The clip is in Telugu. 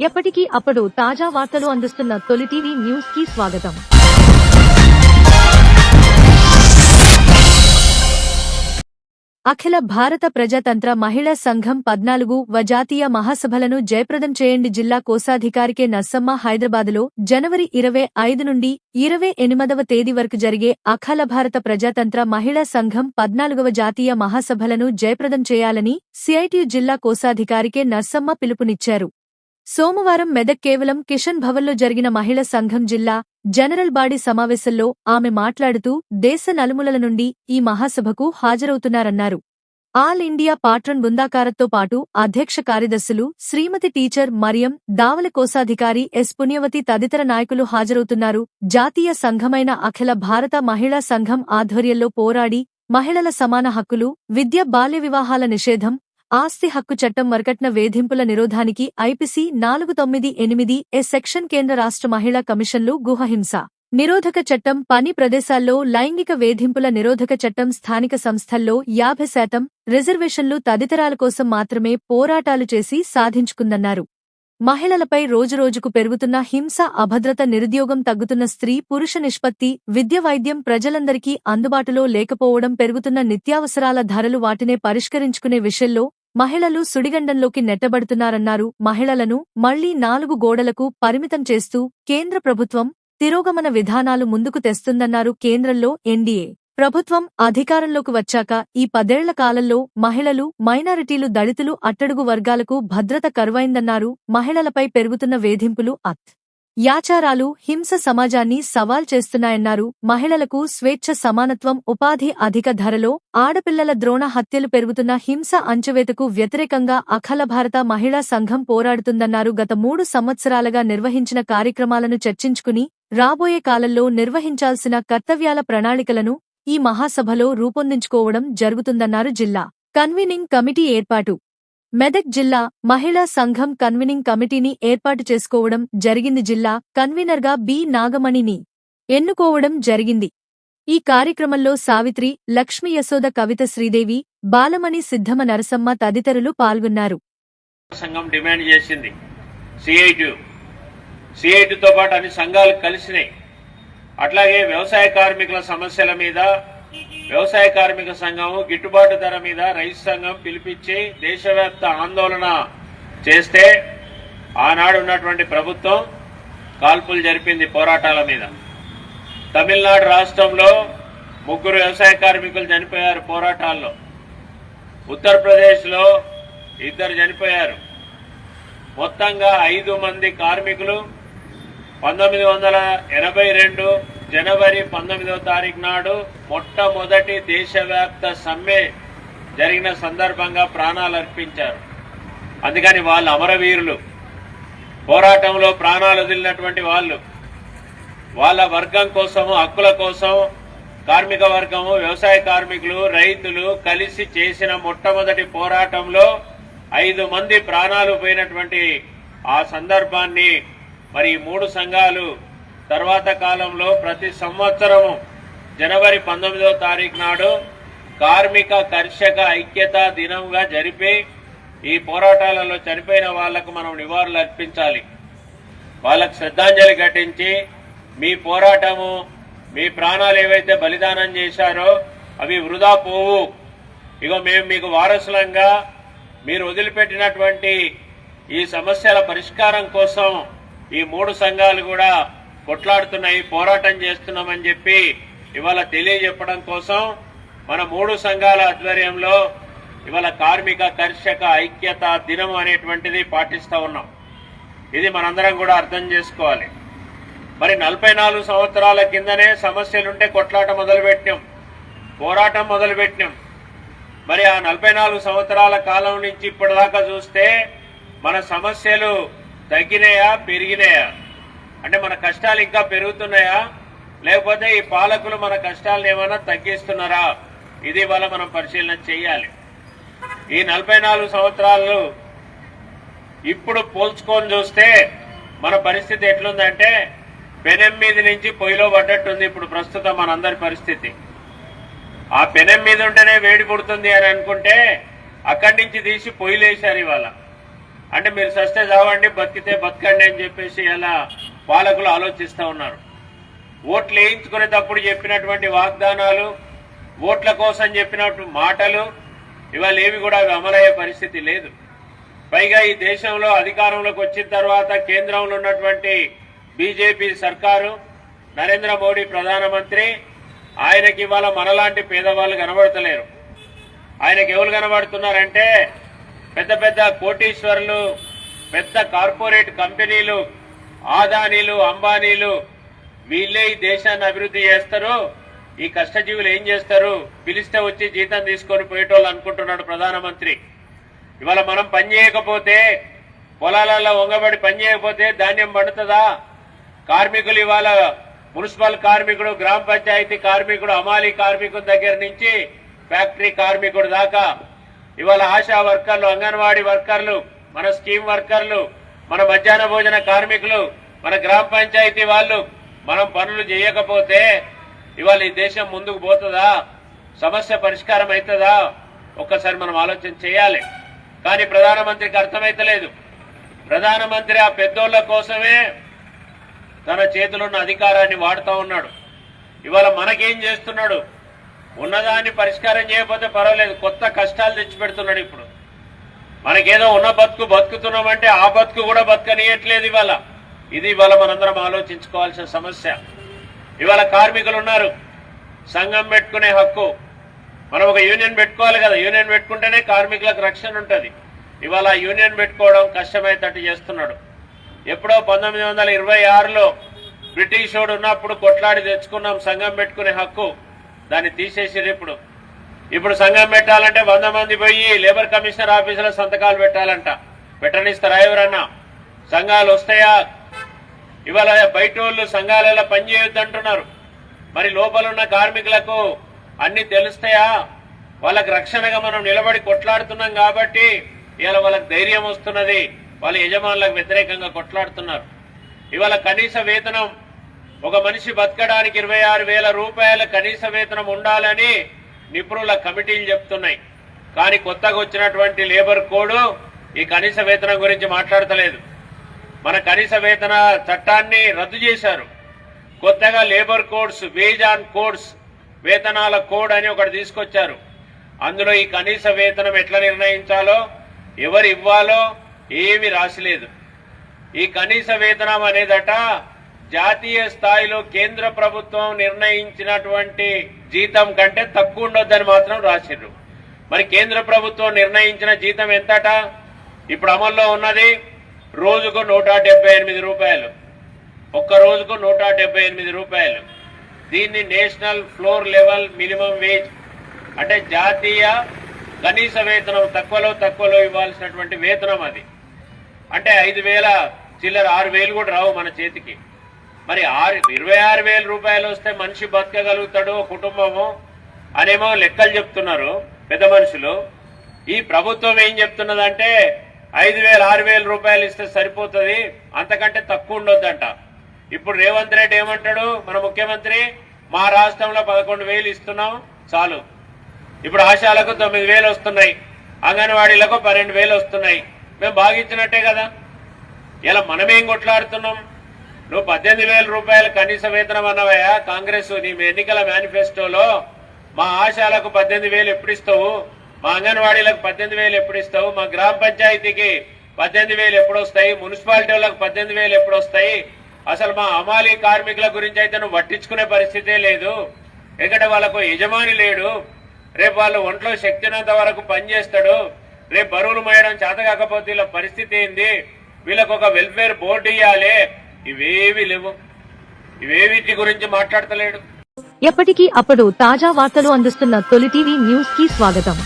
ఎప్పటికీ అప్పుడు తాజా వార్తలు అందిస్తున్న తొలి టీవీ న్యూస్కి స్వాగతం. అఖిల భారత ప్రజాతంత్ర మహిళా సంఘం పద్నాలుగు వ జాతీయ మహాసభలను జయప్రదం చేయండి జిల్లా కోశాధికారికే నర్సమ్మ హైదరాబాదులో జనవరి ఇరవై ఐదు నుండి ఇరవై ఎనిమిదవ తేదీ వరకు జరిగే అఖిల భారత ప్రజాతంత్ర మహిళా సంఘం పద్నాలుగవ జాతీయ మహాసభలను జయప్రదం చేయాలని సిఐటియు జిల్లా కోశాధికారికే నర్సమ్మ పిలుపునిచ్చారు. సోమవారం మెదక్ కేవలం కిషన్ భవన్లో జరిగిన మహిళా సంఘం జిల్లా జనరల్ బాడీ సమావేశంలో ఆమె మాట్లాడుతూ దేశ నలుమూలల నుండి ఈ మహాసభకు హాజరవుతున్నారన్నారు. ఆల్ ఇండియా పాట్రన్ బృందాకారత్తో పాటు అధ్యక్ష కార్యదర్శులు శ్రీమతి టీచర్ మరియం దావల కోశాధికారి ఎస్ పుణ్యవతి తదితర నాయకులు హాజరవుతున్నారు. జాతీయ సంఘమైన అఖిల భారత మహిళా సంఘం ఆధ్వర్యంలో పోరాడి మహిళల సమాన హక్కులు విద్య బాల్య వివాహాల నిషేధం ఆస్తి హక్కు చట్టం వరకట్న వేధింపుల నిరోధానికి ఐపీసీ నాలుగు తొమ్మిది ఎనిమిది ఎ సెక్షన్ కేంద్ర రాష్ట్ర మహిళా కమిషన్లు గుహహింస. నిరోధక చట్టం పని ప్రదేశాల్లో లైంగిక వేధింపుల నిరోధక చట్టం స్థానిక సంస్థల్లో యాభై శాతం రిజర్వేషన్లు తదితరాల కోసం మాత్రమే పోరాటాలు చేసి సాధించుకుందన్నారు. మహిళలపై రోజురోజుకు పెరుగుతున్న హింస అభద్రత నిరుద్యోగం తగ్గుతున్న స్త్రీ పురుష నిష్పత్తి విద్య వైద్యం ప్రజలందరికీ అందుబాటులో లేకపోవడం పెరుగుతున్న నిత్యావసరాల ధరలు వాటినే పరిష్కరించుకునే విషయంలో మహిళలు సుడిగండంలోకి నెట్టబడుతున్నారన్నారు. మహిళలను మళ్ళీ నాలుగు గోడలకు పరిమితం చేస్తూ కేంద్ర ప్రభుత్వం తిరోగమన విధానాలు ముందుకు తెస్తుందన్నారు కేంద్రంలో ఎన్డీఏ ప్రభుత్వం అధికారంలోకి వచ్చాక ఈ పదేళ్ళ కాలంలో మహిళలు మైనారిటీలు దళితులు అట్టడుగు వర్గాలకు భద్రత కరువైందన్నారు. మహిళలపై పెరుగుతున్న వేధింపులు అత్ యాచారాలు హింస సమాజాన్ని సవాల్ చేస్తున్నాయన్నారు. మహిళలకు స్వేచ్ఛ సమానత్వం ఉపాధి అధిక ధరలో ఆడపిల్లల ద్రోణ హత్యలు పెరుగుతున్న హింస అంచవేతకు వ్యతిరేకంగా అఖిల భారత మహిళా సంఘం పోరాడుతుందన్నారు. గత మూడు సంవత్సరాలుగా నిర్వహించిన కార్యక్రమాలను చర్చించుకుని రాబోయే కాలంలో నిర్వహించాల్సిన కర్తవ్యాల ప్రణాళికలను ఈ మహాసభలో రూపొందించుకోవడం జరుగుతుందన్నారు జిల్లా కన్వీనింగ్ కమిటీ ఏర్పాటు. మెదక్ జిల్లా మహిళా సంఘం కన్వీనింగ్ కమిటీని ఏర్పాటు చేసుకోవడం జరిగింది జిల్లా కన్వీనర్గా బి నాగమణిని ఎన్నుకోవడం జరిగింది. ఈ కార్యక్రమంలో సావిత్రి లక్ష్మి యశోద కవిత శ్రీదేవి బాలమణి సిద్ధమ నరసమ్మ తదితరులు పాల్గొన్నారు. సంఘం డిమాండ్ చేసింది. సిఐటి సిఐటితో పాటు అన్ని సంఘాలు కలిసినాయి అట్లాగే వ్యవసాయ కార్మికుల సమస్యల మీద వ్యవసాయ కార్మిక సంఘం గిట్టుబాటు ధర మీద రైతు సంఘం పిలిపించి దేశవ్యాప్త ఆందోళన చేస్తే ఆనాడు ఉన్నటువంటి ప్రభుత్వం కాల్పులు జరిపింది పోరాటాల మీద. తమిళనాడు రాష్ట్రంలో ముగ్గురు వ్యవసాయ కార్మికులు చనిపోయారు పోరాటాల్లో. ఉత్తరప్రదేశ్లో ఇద్దరు చనిపోయారు. మొత్తంగా ఐదు మంది కార్మికులు పంతొమ్మిది వందల ఎనభై రెండు జనవరి పంతొమ్మిదవ తారీఖు నాడు మొట్టమొదటి దేశవ్యాప్త సమ్మె జరిగిన సందర్భంగా ప్రాణాలు అర్పించారు. అందుకని వాళ్ళు అమరవీరులు. పోరాటంలో ప్రాణాలు వదిలినటువంటి వాళ్ళు. వాళ్ళ వర్గం కోసము హక్కుల కోసం కార్మిక వర్గము వ్యవసాయ కార్మికులు రైతులు కలిసి చేసిన మొట్టమొదటి పోరాటంలో ఐదు మంది ప్రాణాలు పోయినటువంటి ఆ సందర్భాన్ని మరి ఈ మూడు సంఘాలు తర్వాత కాలంలో ప్రతి సంవత్సరము జనవరి పంతొమ్మిదవ తారీఖు నాడు కార్మిక కర్షక ఐక్యతా దినంగా జరిపి ఈ పోరాటాలలో చనిపోయిన వాళ్ళకు మనం నివాళులు అర్పించాలి. వాళ్ళకు శ్రద్ధాంజలి ఘటించి మీ పోరాటము మీ ప్రాణాలు ఏవైతే బలిదానం చేశారో అవి వృధా పోవు. ఇగో మేము మీకు వారసులంగా మీరు వదిలిపెట్టినటువంటి ఈ సమస్యల పరిష్కారం కోసం ఈ మూడు సంఘాలు కూడా కొట్లాడుతున్నాయి పోరాటం చేస్తున్నామని చెప్పి ఇవాళ తెలియజెప్పడం కోసం మన మూడు సంఘాల ఆధ్వర్యంలో ఇవాళ కార్మిక కర్షక ఐక్యత దినం అనేటువంటిది పాటిస్తూ ఉన్నాం. ఇది మనందరం కూడా అర్థం చేసుకోవాలి. మరి నలభై నాలుగు సంవత్సరాల కిందనే సమస్యలుంటే కొట్లాట మొదలుపెట్టాం పోరాటం మొదలుపెట్టినాం. మరి ఆ నలభై నాలుగు సంవత్సరాల కాలం నుంచి ఇప్పటిదాకా చూస్తే మన సమస్యలు తగ్గినాయా పెరిగినాయా? అంటే మన కష్టాలు ఇంకా పెరుగుతున్నాయా? లేకపోతే ఈ పాలకులు మన కష్టాలను ఏమైనా తగ్గిస్తున్నారా? ఇది వల్ల మనం పరిశీలన చేయాలి. ఈ నలభై నాలుగు సంవత్సరాలు ఇప్పుడు పోల్చుకొని చూస్తే మన పరిస్థితి ఎట్లుందంటే పెనం మీద నుంచి పొయ్యిలో పడ్డట్టుంది ఇప్పుడు ప్రస్తుతం మనందరి పరిస్థితి. ఆ పెనం మీద ఉంటేనే వేడి పుడుతుంది అని అనుకుంటే అక్కడి నుంచి తీసి పొయ్యిలేశారు ఇవాళ. అంటే మీరు సస్తే చావండి బతికితే బతకండి అని చెప్పేసి అలా పాలకులు ఆలోచిస్తూ ఉన్నారు. ఓట్లు వేయించుకునేటప్పుడు చెప్పినటువంటి వాగ్దానాలు ఓట్ల కోసం చెప్పినట్టు మాటలు ఇవాళ ఏవి కూడా అవి అమలయ్యే పరిస్థితి లేదు. పైగా ఈ దేశంలో అధికారంలోకి వచ్చిన తర్వాత కేంద్రంలో ఉన్నటువంటి బీజేపీ సర్కారు నరేంద్ర మోడీ ప్రధానమంత్రి ఆయనకి ఇవాళ మనలాంటి పేదవాళ్ళు కనబడతలేరు. ఆయనకి ఎవరు కనబడుతున్నారంటే పెద్ద పెద్ద కోటీశ్వరులు పెద్ద కార్పొరేట్ కంపెనీలు ఆదానీలు అంబానీలు వీళ్ళే ఈ దేశాన్ని అభివృద్ధి చేస్తారు ఈ కష్టజీవులు ఏం చేస్తారు? పిలిస్తే వచ్చి జీతం తీసుకొని పోయేటోళ్ళు అనుకుంటున్నాడు ప్రధానమంత్రి. ఇవాళ మనం పని చేయకపోతే పొలాలలో వంగబడి పని చేయకపోతే ధాన్యం పండుతుందా? కార్మికులు ఇవాళ మున్సిపల్ కార్మికుడు గ్రామ పంచాయతీ కార్మికుడు అమాలి కార్మికుడి దగ్గర నుంచి ఫ్యాక్టరీ కార్మికుడు దాకా ఇవాళ ఆశా వర్కర్లు అంగన్వాడీ వర్కర్లు మన స్కీమ్ వర్కర్లు మన మధ్యాహ్న భోజన కార్మికులు మన గ్రామ పంచాయతీ వాళ్ళు మనం పనులు చేయకపోతే ఇవాళ ఈ దేశం ముందుకు పోతుందా? సమస్య పరిష్కారం అవుతుందా? ఒక్కసారి మనం ఆలోచన చేయాలి. కానీ ప్రధానమంత్రికి అర్థమైతలేదు. ప్రధానమంత్రి ఆ పెద్దోళ్ళ కోసమే తన చేతిలో ఉన్న అధికారాన్ని వాడుతూ ఉన్నాడు. ఇవాళ మనకేం చేస్తున్నాడు? ఉన్నదాన్ని పరిష్కారం చేయకపోతే పర్వాలేదు. కొత్త కష్టాలు తెచ్చిపెడుతున్నాడు ఇప్పుడు. మనకేదో ఉన్న బతుకు బతుకుతున్నామంటే ఆ బతుకు కూడా బతకనీయట్లేదు ఇవాళ. ఇది ఇవాళ మనందరం ఆలోచించుకోవాల్సిన సమస్య. ఇవాళ కార్మికులు ఉన్నారు. సంఘం పెట్టుకునే హక్కు. మనం ఒక యూనియన్ పెట్టుకోవాలి కదా. యూనియన్ పెట్టుకుంటేనే కార్మికులకు రక్షణ ఉంటుంది. ఇవాళ యూనియన్ పెట్టుకోవడం కష్టమయ్యేటట్టు చేస్తున్నాడు. ఎప్పుడో పంతొమ్మిది వందల ఇరవై ఆరులో బ్రిటిష్ వాడు ఉన్నప్పుడు కొట్లాడి తెచ్చుకున్నాం. సంఘం పెట్టుకునే హక్కు. దాన్ని తీసేసారు ఇప్పుడు. ఇప్పుడు సంఘం పెట్టాలంటే వంద మంది పోయి లేబర్ కమిషనర్ ఆఫీసులో సంతకాలు పెట్టాలంట. పెట్టనిస్తారా ఎవరన్నా? సంఘాలు వస్తాయా? ఇవాళ బయట వాళ్ళు సంఘాలలో పనిచేయొద్దు అంటున్నారు మరి లోపల ఉన్న కార్మికులకు అన్ని తెలుస్తాయా? వాళ్ళకి రక్షణగా మనం నిలబడి కొట్లాడుతున్నాం కాబట్టి ఇవాళ వాళ్ళకి ధైర్యం వస్తున్నది. వాళ్ళ యజమానులకు వ్యతిరేకంగా కొట్లాడుతున్నారు. ఇవాళ కనీస వేతనం ఒక మనిషి బతకడానికి ఇరవై ఆరు వేల రూపాయల కనీస వేతనం ఉండాలని నిపుణుల కమిటీలు చెప్తున్నాయి. కానీ కొత్తగా వచ్చినటువంటి లేబర్ కోడ్ ఈ కనీస వేతనం గురించి మాట్లాడతలేదు. మన కనీస వేతన చట్టాన్ని రద్దు చేశారు. కొత్తగా labour codes wage on codes వేతనాల కోడ్ అని ఒకటి తీసుకొచ్చారు. అందులో ఈ కనీస వేతనం ఎట్లా నిర్ణయించాలో ఎవరు ఇవ్వాలో ఏమి రాసిలేదు. ఈ కనీస వేతనం అనేదట జాతీయ స్థాయిలో కేంద్ర ప్రభుత్వం నిర్ణయించినటువంటి జీతం కంటే తక్కువ ఉండొద్దని మాత్రం రాసిండ్రు మరి కేంద్ర ప్రభుత్వం నిర్ణయించిన జీతం ఎంతట? ఇప్పుడు అమల్లో ఉన్నది రోజుకు నూట ఎనిమిది రూపాయలు. ఒక్క రోజుకు నూట ఎనిమిది రూపాయలు. దీన్ని national floor level minimum wage అంటే జాతీయ కనీస వేతనం తక్కువలో తక్కువలో ఇవ్వాల్సినటువంటి వేతనం అది. అంటే ఐదు వేల చిల్లర ఆరు వేలు కూడా రావు మన చేతికి. మరి ఆరు ఇరవై ఆరు వేల రూపాయలు వస్తే మనిషి బతకగలుగుతాడు కుటుంబము అనేమో లెక్కలు చెప్తున్నారు పెద్ద మనుషులు. ఈ ప్రభుత్వం ఏం చెప్తున్నదంటే ఐదు వేల ఆరు వేల రూపాయలు ఇస్తే సరిపోతుంది అంతకంటే తక్కువ ఉండొద్దంట. ఇప్పుడు రేవంత్ రెడ్డి ఏమంటాడు? మన ముఖ్యమంత్రి మా రాష్ట్రంలో పదకొండు వేలు ఇస్తున్నాం చాలు. ఇప్పుడు ఆశాలకు తొమ్మిది వేలు వస్తున్నాయి అంగన్వాడీలకు పన్నెండు వేలు వస్తున్నాయి. మేము బాగిచ్చినట్టే కదా. ఇలా మనమేం కొట్లాడుతున్నాం? నువ్వు పద్దెనిమిది వేల రూపాయలు కనీస వేతనం అన్నవయ్యా. కాంగ్రెస్ నీ ఎన్నికల మేనిఫెస్టోలో మా ఆశాలకు పద్దెనిమిది వేలు ఎప్పుడు ఇస్తావు? మా అంగన్వాడీలకు పద్దెనిమిది వేలు ఎప్పుడు ఇస్తావు? మా గ్రామ పంచాయతీకి పద్దెనిమిది వేలు ఎప్పుడు వస్తాయి? మున్సిపాలిటీ వాళ్ళకి పద్దెనిమిది వేలు ఎప్పుడు వస్తాయి? అసలు మా అమాలి కార్మికుల గురించి అయితే నువ్వు పట్టించుకునే పరిస్థితే లేదు. ఎందుకంటే వాళ్ళకు యజమాని లేడు. రేపు వాళ్ళు ఒంట్లో శక్తినంత వరకు పనిచేస్తాడు రేపు బరువులు మోయడం చేత కాకపోతే వీళ్ళ పరిస్థితి ఏంది? వీళ్ళకు ఒక వెల్ఫేర్ బోర్డు ఇవ్వాలి ఇవేవి లేవు. ఇవేవిటి గురించి మాట్లాడతలేడు. ఎప్పటికీ అప్పుడు తాజా వార్తలు అందిస్తున్న తొలి టీవీ న్యూస్కి స్వాగతం.